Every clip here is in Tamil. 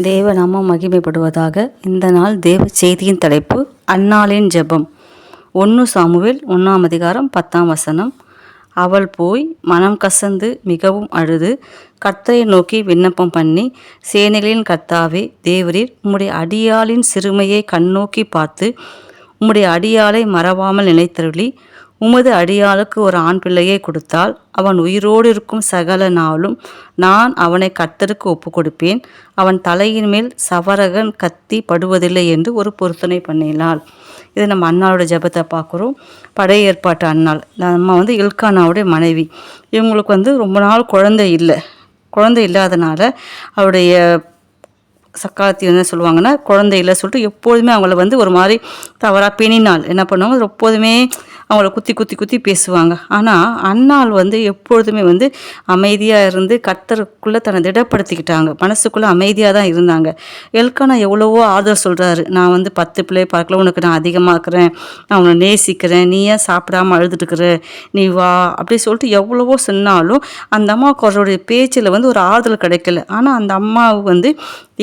தேவ நாமம் மகிமைப்படுவதாக இந்த நாள் தேவ செய்தியின் தலைப்பு அன்னாளின் ஜெபம். ஒன்று சாமுவேல் ஒன்றாம் அதிகாரம் பத்தாம் வசனம். அவள் போய் மனம் கசந்து மிகவும் அழுது கர்த்தரை நோக்கி விண்ணப்பம் பண்ணி சேனைகளின் கர்த்தாவே தேவரீர் உம்முடைய அடியாளின் சிறுமையை கண்ணோக்கி பார்த்து உம்முடைய அடியாளை மறவாமல் நினைத்தருளி உமது அடியாளுக்கு ஒரு ஆண் பிள்ளையை கொடுத்தால் அவன் உயிரோடு இருக்கும் சகல நாளும் நான் அவனை கத்தருக்கு ஒப்பு கொடுப்பேன் அவன் தலையின் மேல் சவரகன் கத்தி படுவதில்லை என்று ஒரு பொருத்தனை பண்ணினாள். இது நம்ம அண்ணாவோட ஜெபத்தை பார்க்குறோம். பழைய ஏற்பாட்டு அண்ணாள் நம்ம வந்து இல்கானாவுடைய மனைவி. இவங்களுக்கு வந்து ரொம்ப நாள் குழந்தை இல்லை. குழந்தை இல்லாதனால அவருடைய சக்காத்தி என்ன சொல்லுவாங்கன்னா குழந்தை இல்லை சொல்லிட்டு எப்போதுமே அவங்கள வந்து ஒரு மாதிரி தவறாக பிணினால் என்ன பண்ணுவாங்க? எப்போதுமே அவங்கள குத்தி குத்தி குத்தி பேசுவாங்க. ஆனால் அன்னாள் வந்து எப்பொழுதுமே வந்து அமைதியாக இருந்து கர்த்தருக்குள்ளே தன்னை திடப்படுத்திக்கிட்டாங்க. மனசுக்குள்ளே அமைதியாக தான் இருந்தாங்க. எல்கானா எவ்வளவோ ஆதரவு சொல்கிறாரு நான் வந்து பத்து பிள்ளை பார்க்கல. உனக்கு நான் அதிகமாக இருக்கிறேன் நான் உன்னை நேசிக்கிறேன். நீ ஏன் சாப்பிடாம அழுதுட்டுருக்குற நீ வா. அப்படி சொல்லிட்டு எவ்வளவோ சொன்னாலும் அந்த அம்மாவுக்கு அவருடைய பேச்சில் வந்து ஒரு ஆறுதல் கிடைக்கல. ஆனால் அந்த அம்மாவுக்கு வந்து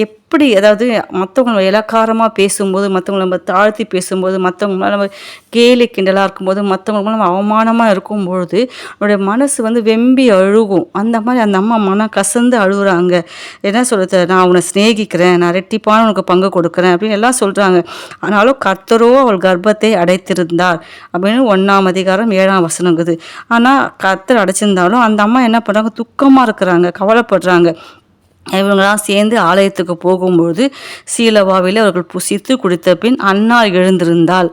எப்படி அதாவது மற்றவங்களை இலக்காரமாக பேசும்போது மற்றவங்கள நம்ம தாழ்த்தி பேசும்போது மற்றவங்க மேலே நம்ம கேலி கிண்டலாக இருக்கும்போது மற்றவங்க மேலே நம்ம அவமானமாக இருக்கும்பொழுது நம்மளுடைய மனசு வந்து வெம்பி அழுகும். அந்த மாதிரி அந்த அம்மா மனம் கசந்து அழுகுறாங்க. என்ன சொல்கிறது நான் உன்னை சிநேகிக்கிறேன் நான் ரெட்டிப்பான உனக்கு பங்கு கொடுக்குறேன் அப்படின்னு எல்லாம் சொல்கிறாங்க ஆனாலும் கர்த்தரோ அவள் கர்ப்பத்தை அடைத்திருந்தார் அப்படின்னு ஒன்றாம் அதிகாரம் ஏழாம் வசனங்குது ஆனால் கர்த்தர் அடைச்சிருந்தாலும் அந்த அம்மா என்ன பண்ணுறாங்க துக்கமாக இருக்கிறாங்க கவலைப்படுறாங்க. இவங்களாம் சேர்ந்து ஆலயத்துக்கு போகும்பொழுது சீலவாவில் அவர்கள் புசித்து குடித்த பின் அன்னாள் எழுந்திருந்தால்.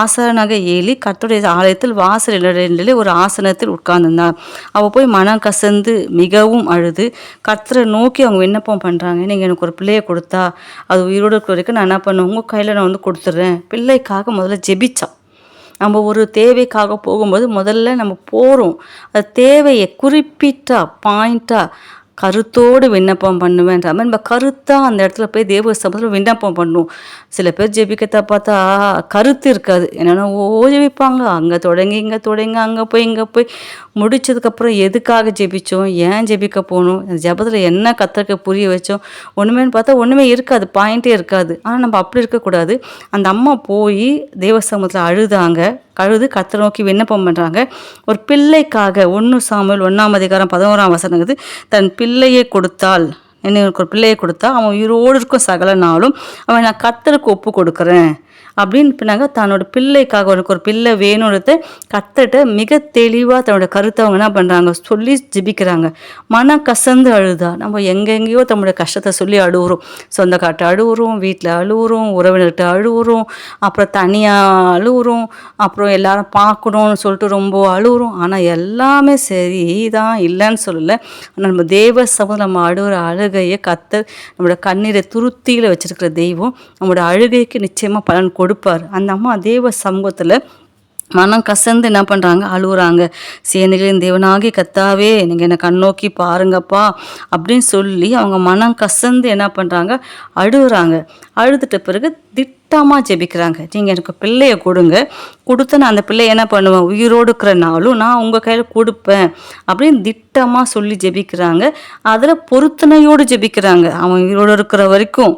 ஆசரனாக ஏலி கர்த்தருடைய ஆலயத்தில் வாசல் இடரிலே ஒரு ஆசனத்தில் உட்கார்ந்திருந்தார். அவள் போய் மனம் கசந்து மிகவும் அழுது கர்த்தரை நோக்கி அவங்க விண்ணப்பம் பண்ணுறாங்க நீங்கள் எனக்கு ஒரு பிள்ளையை கொடுத்தா அது உயிரோடு இருக்கிற வரைக்கும் நான் என்ன பண்ணுவேன்? உங்கள் கையில் நான் வந்து கொடுத்துட்றேன். பிள்ளைக்காக முதல்ல ஜெபிச்சா நம்ம ஒரு தேவைக்காக போகும்போது முதல்ல நம்ம போகிறோம் அது தேவையை குறிப்பிட்டா பாயிண்ட்டாக கருத்தோடு விண்ணப்பம் பண்ணுவேன்ற மாதிரி நம்ம கருத்தாக அந்த இடத்துல போய் தேவ சமத்தில் விண்ணப்பம் பண்ணுவோம் சில பேர் ஜெபிக்கத்தை பார்த்தா கருத்து இருக்காது. என்னென்னா ஓ ஜெபிப்பாங்க. அங்கே தொடங்கி இங்கே தொடங்கி அங்கே போய் இங்கே போய். முடிச்சதுக்கப்புறம் எதுக்காக ஜெபித்தோம் ஏன் ஜெபிக்க போகணும் அந்த ஜெபத்தில் என்ன கத்தருக்கு புரிய வச்சோம்? ஒன்றுமேன்னு பார்த்தா ஒன்றுமே இருக்காது. பாயிண்ட்டே இருக்காது. ஆனால் நம்ம அப்படி இருக்கக்கூடாது. அந்த அம்மா போய் தேவ சமூகத்தில் அழுதாங்க. கழுது கத்தரை நோக்கி விண்ணப்பம் பண்ணுறாங்க ஒரு பிள்ளைக்காக ஒன்று சாமியல் ஒன்றாம் அதிகாரம் பதினோராம் வசனங்குது தன் பிள்ளையை கொடுத்தால் எனக்கு ஒரு பிள்ளையை கொடுத்தா அவன் உயிரோடு இருக்கும் சகல நாளும் அவன் நான் கத்தருக்கு ஒப்பு கொடுக்குறேன். அப்படின்னு பின்னாங்க தன்னோட பிள்ளைக்காக உனக்கு ஒரு பிள்ளை வேணுன்றத கத்தட்ட மிக தெளிவாக தன்னோட கருத்தை அவங்க என்ன பண்ணுறாங்க சொல்லி ஜிபிக்கிறாங்க. மனம் கசந்து அழுதா? நம்ம எங்கெங்கேயோ தன்னோட கஷ்டத்தை சொல்லி அழுவுறோம். சொந்த காட்டு வீட்டில் அழுகுறோம் உறவினர்கிட்ட அழுகுறோம் அப்புறம் தனியாக அழுகுறோம் அப்புறம் எல்லாரும் பார்க்கணும்னு சொல்லிட்டு ரொம்ப அழுகுறோம் ஆனால் எல்லாமே சரி தான் இல்லைன்னு சொல்லலை. ஆனால் நம்ம தேவ சமூகம் நம்ம அழுகிற அழுகையை கத்த நம்மளோட கண்ணீரை துருத்தியில் வச்சுருக்கிற தெய்வம் நம்மளோட அழுகைக்கு நிச்சயமாக பலன் கொடுப்பார். அந்த அம்மா தேவ சமூகத்தில் மனம் கசந்து என்ன பண்ணுறாங்க அழுகுறாங்க சேனைகளின் தேவனாகி கத்தாவே நீங்கள் என்னை கண்ணோக்கி பாருங்கப்பா அப்படின்னு சொல்லி அவங்க மனம் கசந்து என்ன பண்ணுறாங்க அழுகுறாங்க அழுதுட்ட பிறகு திட்டமாக ஜெபிக்கிறாங்க. நீங்கள் எனக்கு பிள்ளையை கொடுங்க. கொடுத்து நான் அந்த பிள்ளையை என்ன பண்ணுவேன்? உயிரோடு இருக்கிற நாளும் நான் உங்கள் கையில் கொடுப்பேன் அப்படின்னு திட்டமாக சொல்லி ஜெபிக்கிறாங்க. அதில் பொருத்தனையோடு ஜெபிக்கிறாங்க. அவன் உயிரோடு இருக்கிற வரைக்கும்.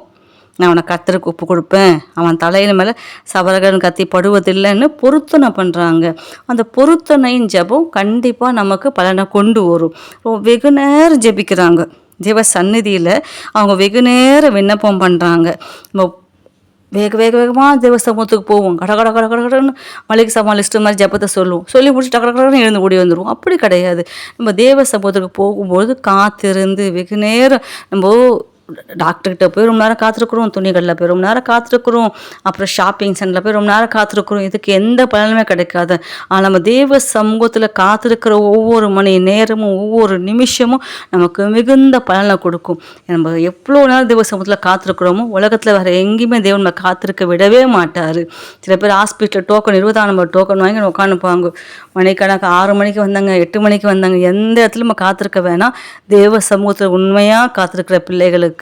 நான் அவனை கத்தருக்கு ஒப்பு கொடுப்பேன். அவன் தலையில மேலே சவரகன் கத்தி படுவதில்லைன்னு பொருத்தனை பண்ணுறாங்க அந்த பொருத்தனையின் ஜெபம் கண்டிப்பாக நமக்கு பலனை கொண்டு வரும். வெகு நேரம் ஜெபிக்கிறாங்க. ஜெப சந்நிதியில் அவங்க வெகு நேரம் விண்ணப்பம் பண்ணுறாங்க நம்ம வேக வேக வேகமாக தேவ போவோம். கட கட கட கட கடன்னு மளிகை சாமான் லிஸ்ட்டு மாதிரி ஜப்பத்தை சொல்லுவோம். சொல்லி முடிச்சு டக்கு கடன்னு எழுந்து ஓடி வந்துடுவோம் அப்படி கிடையாது. நம்ம தேவ சமூகத்துக்கு போகும்போது காத்திருந்து வெகு நேரம் நம்ம டாக்டர்கிட்ட போய் ரொம்ப நேரம் காத்திருக்கிறோம் துணிகளில் போய் ரொம்ப நேரம் காத்திருக்கிறோம் அப்புறம் ஷாப்பிங் சென்டரில் போய் ரொம்ப நேரம் காத்திருக்கிறோம். இதுக்கு எந்த பலனுமே கிடைக்காது. ஆனால் நம்ம தேவ சமூகத்தில் காத்திருக்கிற ஒவ்வொரு மணி நேரமும் ஒவ்வொரு நிமிஷமும் நமக்கு மிகுந்த பலனை கொடுக்கும். நம்ம எவ்வளோ நேரம் தேவ சமூகத்தில் காத்திருக்கிறோமோ உலகத்தில் வேறு எங்கேயுமே தேவன் நம்ம காத்திருக்க விடவே மாட்டார். சில பேர் ஹாஸ்பிட்டலில் டோக்கன் இருபதாம் நம்பர் டோக்கன் வாங்கி உட்காந்துப்பாங்க மணிக்கணக்கு ஆறு மணிக்கு வந்தாங்க எட்டு மணிக்கு வந்தாங்க. எந்த இடத்துல நம்ம காத்திருக்க வேணாம். தேவ சமூகத்தில் உண்மையாக காத்திருக்கிற பிள்ளைகளுக்கு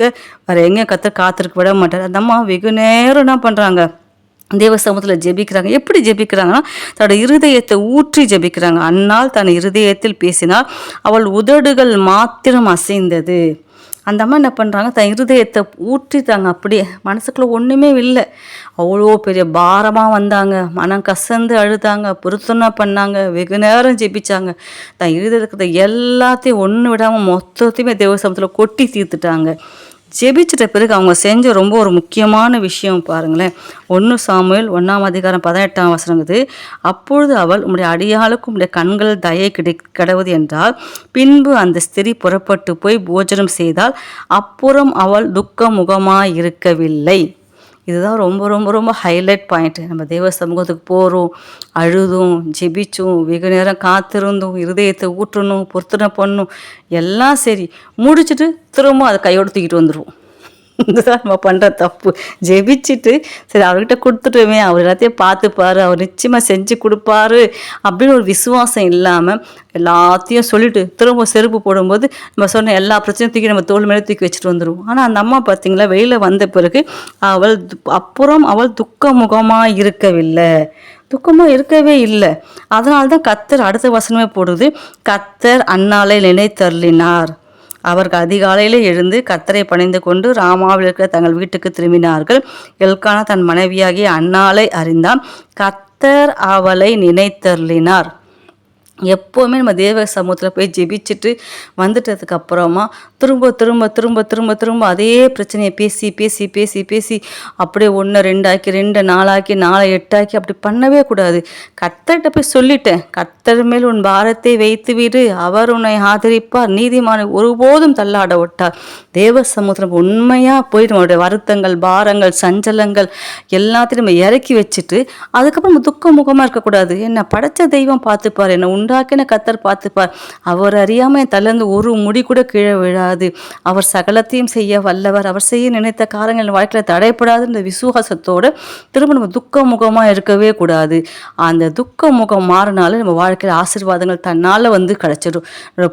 வேறு எங்கேயும் கத்த காத்திருக்க விட மாட்டார். அந்த அம்மா வெகு நேரம் என்ன பண்ணுறாங்க தேவ சமூகத்தில் ஜெபிக்கிறாங்க. எப்படி ஜெபிக்கிறாங்கன்னா தன்னோட இருதயத்தை ஊற்றி ஜெபிக்கிறாங்க. அன்னால் தன் இருதயத்தில் பேசினால் அவள் உதடுகள் மாத்திரம் அசைந்தது. அந்த அம்மா என்ன பண்ணுறாங்க தன் இருதயத்தை ஊற்றிட்டாங்க. அப்படியே மனசுக்குள்ளே ஒன்றுமே இல்லை. அவ்வளோ பெரிய பாரமாக வந்தாங்க. மனம் கசந்து அழுதாங்க. பொருத்தனை பண்ணாங்க. வெகு நேரம் ஜெபிச்சாங்க. தன் இருதயத்தை எல்லாத்தையும் ஒன்று விடாமல் மொத்தத்தையுமே தேவசமத்தில் கொட்டி தீர்த்துட்டாங்க. ஜெபிச்சிட்ட பிறகு அவங்க செஞ்ச ரொம்ப ஒரு முக்கியமான விஷயம் பாருங்களேன். ஒன்று சாமுவேல் ஒன்றாம் அதிகாரம் பதினெட்டாம் வசனங்குது அப்பொழுது அவள் உம்முடைய அடியாளுக்கும் உடைய கண்கள் தயை கிடை கிடவது என்றால் பின்பு அந்த ஸ்திரி புறப்பட்டு போய் போஜனம் செய்தால் அப்புறம் அவள் துக்க முகமாயிருக்கவில்லை இதுதான் ரொம்ப ரொம்ப ரொம்ப ஹைலைட் பாயிண்ட் நம்ம தேவ சமூகத்துக்கு போகிறோம் அழுதும் ஜெபிச்சும் வெகு நேரம் காத்திருந்தும் இருதயத்தை ஊற்றணும் பொருத்தனை பண்ணும் எல்லாம் சரி. முடிச்சுட்டு திரும்ப அதை கையோடு தூக்கிட்டு வந்துடுவோம் இதுதான் நம்ம பண்ணுற தப்பு. ஜெபிச்சுட்டு சரி அவர்கிட்ட கொடுத்துட்டோமே அவர் எல்லாத்தையும் பார்த்துப்பாரு அவர் நிச்சயமாக செஞ்சு கொடுப்பாரு அப்படின்னு ஒரு விசுவாசம் இல்லாமல் எல்லாத்தையும் சொல்லிட்டு திரும்ப செருப்பு போடும்போது நம்ம சொன்ன எல்லா பிரச்சனையும் தூக்கி நம்ம தோல் மேலே தூக்கி வச்சுட்டு வந்துடுவோம் ஆனால் அந்த அம்மா பார்த்தீங்களா வெளியில் வந்த பிறகு அவள் அப்புறம் அவள் துக்க முகமாக இருக்கவில்லை. துக்கமாக இருக்கவே இல்லை. அதனால தான் கத்தர் அடுத்த வசனமே போடுது கத்தர் அன்னாலே நினைத்தருளினார். அவர்கள் அதிகாலையில் எழுந்து கத்தரை பணிந்து கொண்டு ராமாவில் இருக்கிற தங்கள் வீட்டுக்கு திரும்பினார்கள். எல்கானா தன் மனைவியாகிய அன்னாலை அறிந்தான். கத்தர் அவளை நினைத்தருளினார். எப்போவுமே நம்ம தேவ சமூகத்தில் போய் ஜெபிச்சுட்டு வந்துட்டதுக்கு அப்புறமா திரும்ப திரும்ப திரும்ப திரும்ப திரும்ப அதே பிரச்சனையை பேசி பேசி பேசி பேசி அப்படியே ஒன்று ரெண்டாக்கி ரெண்டு நாளாக்கி நாளை எட்டாக்கி அப்படி பண்ணவே கூடாது. கத்தர்கிட்ட போய் சொல்லிட்டேன் கத்தர் மேல் உன் பாரத்தை வைத்து விடு. அவர் உன்னை ஆதரிப்பார். நீதிமான ஒருபோதும் தள்ளாட விட்டார். தேவ சமூகத்தில் உண்மையாக போய் நம்மளுடைய வருத்தங்கள் பாரங்கள் சஞ்சலங்கள் எல்லாத்தையும் நம்ம இறக்கி வச்சுட்டு அதுக்கப்புறம் நம்ம துக்க முகமாக இருக்கக்கூடாது. என்ன படைச்ச தெய்வம் பார்த்துப்பார். என்னை உண்டாக்கின கத்தர் பார்த்துப்பார். அவர் அறியாமல் என் தலைந்து ஒரு முடி கூட கீழே விழாது. அவர் சகலத்தையும் செய்ய வல்லவர். அவர் செய்ய நினைத்த காரங்கள் வாழ்க்கையில் தடைப்படாதுன்ற விசுவாசத்தோடு திரும்ப நம்ம துக்க முகமாக இருக்கவே கூடாது. அந்த துக்க முகம் மாறினாலும் நம்ம வாழ்க்கையில் ஆசீர்வாதங்கள் தன்னால் வந்து கிடச்சிடும்.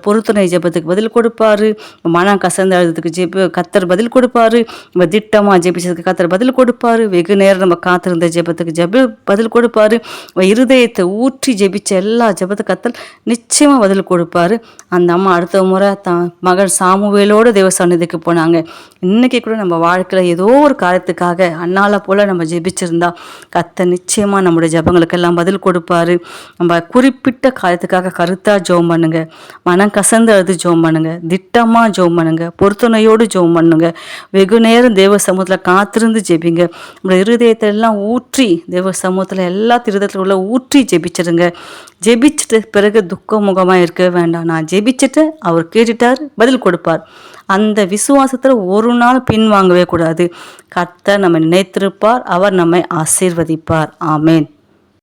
பொறுத்துணை ஜெபத்துக்கு பதில் கொடுப்பாரு. மனம் கசந்து அழுதுக்கு ஜெப கத்தர் பதில் கொடுப்பாரு. நம்ம திட்டமாக ஜெபிச்சதுக்கு கத்தர் பதில் கொடுப்பாரு. வெகு நேரம் நம்ம காத்திருந்த ஜெபத்துக்கு ஜெப பதில் கொடுப்பாரு. இருதயத்தை ஊற்றி ஜெபிச்ச எல்லா ஜெபத்துக்கு கத்தர் நிச்சயமாக பதில் கொடுப்பாரு. அந்த அம்மா அடுத்த முறை தான் மகன் சாமுவேலோடு தேவ சன்னதிக்கு போனாங்க. இன்னைக்கு கூட நம்ம வாழ்க்கையில் ஏதோ ஒரு காரியத்துக்காக அண்ணால போல் நம்ம ஜெபிச்சிருந்தா கத்த நிச்சயமாக நம்முடைய ஜெபங்களுக்கெல்லாம் பதில் கொடுப்பாரு. நம்ம குறிப்பிட்ட காரியத்துக்காக கருத்தாக ஜோம் பண்ணுங்க. மனம் கசந்து அழுது ஜோம் பண்ணுங்க. திட்டமாக ஜோம் பண்ணுங்க. பொறுத்துணையோடு ஜோம் பண்ணுங்க. வெகு நேரம் தேவ சமூகத்தில் காத்திருந்து ஜெபிங்க. நம்மளோட இருதயத்தை எல்லாம் ஊற்றி தேவ சமூகத்தில் எல்லா திருதத்தில் உள்ள ஊற்றி ஜெபிச்சிருங்க. ஜெபிச்சுட்டு பிறகு துக்க முகமாக இருக்க வேண்டாம். நான் ஜெபிச்சுட்டு அவர் கேட்டுட்டார் பதில் கொடுப்பார். அந்த விசுவாசத்தில் ஒரு நாள் பின்வாங்கவே கூடாது. கர்த்தர் நம்மை நினைத்திருப்பார் அவர் நம்மை ஆசீர்வதிப்பார். ஆமேன்.